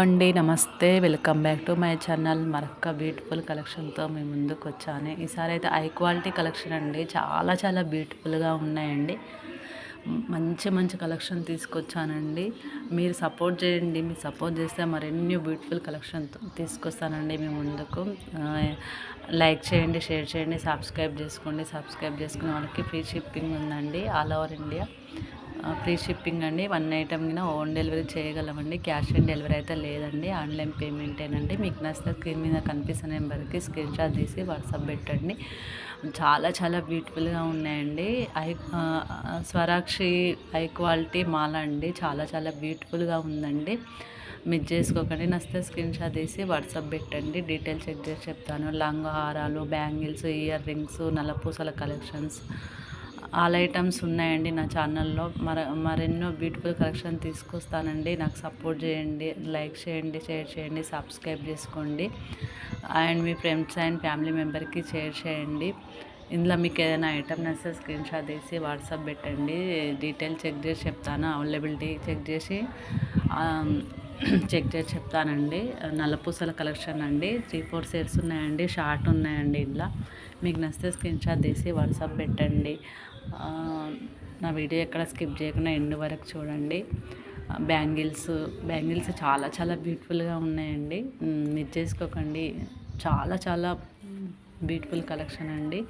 అండి నమస్తే. Welcome back to my channel. మరొక బ్యూటిఫుల్ కలెక్షన్తో మీ ముందుకు వచ్చాను. ఈసారి అయితే హై క్వాలిటీ కలెక్షన్ అండి. చాలా చాలా బ్యూటిఫుల్గా ఉన్నాయండి. మంచి మంచి కలెక్షన్ తీసుకొచ్చానండి. మీరు సపోర్ట్ చేయండి. మీరు సపోర్ట్ చేస్తే మరెన్నో బ్యూటిఫుల్ కలెక్షన్ తీసుకొస్తానండి మీ ముందుకు. లైక్ చేయండి షేర్ చేయండి సబ్స్క్రైబ్ చేసుకోండి. సబ్స్క్రైబ్ చేసుకునే వాళ్ళకి ఫ్రీ షిప్పింగ్ ఉందండి all over India. Free shipping అండి. వన్ ఐటమ్ కింద హోమ్ డెలివరీ చేయగలమండి. క్యాష్ ఆన్ డెలివరీ అయితే లేదండి. ఆన్లైన్ పేమెంటేనండి మీకు నచ్చితే స్క్రీన్ మీద కనిపిస్తున్న నెంబర్కి స్క్రీన్ షాట్ తీసి వాట్సాప్ పెట్టండి. చాలా చాలా బ్యూటిఫుల్గా ఉన్నాయండి. ఐ స్వరాక్షి హై క్వాలిటీ మాల అండి. చాలా చాలా బ్యూటిఫుల్గా ఉందండి. మిస్ చేసుకోకండి. నచ్చితే స్క్రీన్ షాట్ తీసి వాట్సాప్ పెట్టండి. డీటెయిల్స్ చెక్ చేసి చెప్తాను. లంగ్ హారాలు బ్యాంగిల్స్ ఇయర్ రింగ్స్ నల్లపూసల కలెక్షన్స్ ఆల్ ఐటమ్స్ ఉన్నాయండి నా ఛానల్లో. మర మరెన్నో బ్యూటిఫుల్ కలెక్షన్ తీసుకొస్తానండి. నాకు సపోర్ట్ చేయండి లైక్ చేయండి షేర్ చేయండి సబ్స్క్రైబ్ చేసుకోండి. అండ్ మీ ఫ్రెండ్స్ అండ్ ఫ్యామిలీ మెంబర్కి షేర్ చేయండి. ఇందులో మీకు ఏదైనా ఐటమ్ నచ్చితే స్క్రీన్ షాట్ తీసి వాట్సాప్ పెట్టండి. డీటెయిల్ చెక్ చేసి చెప్తాను. అవైలబిలిటీ చెక్ చేసి చెక్ చేసి చెప్తానండి. నల్లపూసల కలెక్షన్ అండి. త్రీ ఫోర్ సెట్స్ ఉన్నాయండి. షార్ట్ ఉన్నాయండి ఇంట్లో మీకు నచ్చితే స్క్రీన్ షాట్ తీసి వాట్సాప్ పెట్టండి. నా వీడియో ఎక్కడ స్కిప్ చేయకుండా ఎండ్ వరకు చూడండి. బ్యాంగిల్స్ బ్యాంగిల్స్ చాలా చాలా బ్యూటిఫుల్గా ఉన్నాయండి. మీరు చేసుకోకండి. చాలా చాలా బ్యూటిఫుల్ కలెక్షన్ అండి.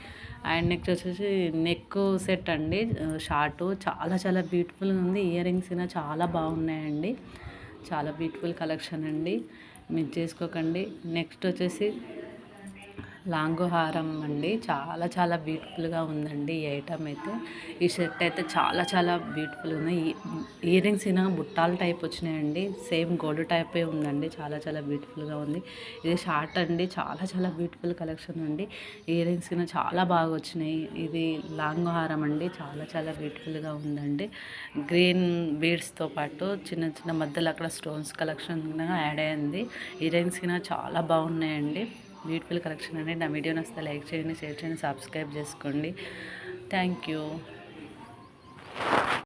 అండ్ నెక్స్ట్ వచ్చేసి నెక్ సెట్ అండి. షార్ట్ చాలా చాలా బ్యూటిఫుల్గా ఉంది. ఇయర్ రింగ్స్ చాలా బాగున్నాయండి. చాలా బ్యూటిఫుల్ కలెక్షన్ అండి. మిస్ చేసుకోకండి. నెక్స్ట్ వచ్చేసి లాంగ్ హారం అండి. చాలా చాలా బ్యూటిఫుల్గా ఉందండి ఈ ఐటమ్ అయితే. ఈ షర్ట్ అయితే చాలా చాలా బ్యూటిఫుల్గా ఉంది. ఇయర్ రింగ్స్ అయినా బుట్టాల టైప్ వచ్చినాయండి. సేమ్ గోల్డ్ టైపే ఉందండి. చాలా చాలా బ్యూటిఫుల్గా ఉంది. ఇది షార్ట్ అండి. చాలా చాలా బ్యూటిఫుల్ కలెక్షన్ అండి. ఇయర్ రింగ్స్ అయినా చాలా బాగా వచ్చినాయి. ఇది లాంగ్ హారం అండి. చాలా చాలా బ్యూటిఫుల్గా ఉందండి. గ్రీన్ బీడ్స్తో పాటు చిన్న చిన్న మధ్యలో అక్కడ స్టోన్స్ కలెక్షన్ యాడ్ అయింది. ఇయర్ రింగ్స్ అయినా చాలా బాగున్నాయండి. బ్యూటిఫుల్ కలెక్షన్ అండి నా వీడియో నచ్చితే లైక్ చేయండి షేర్ చేయండి సబ్స్క్రైబ్ చేసుకోండి. Thank you.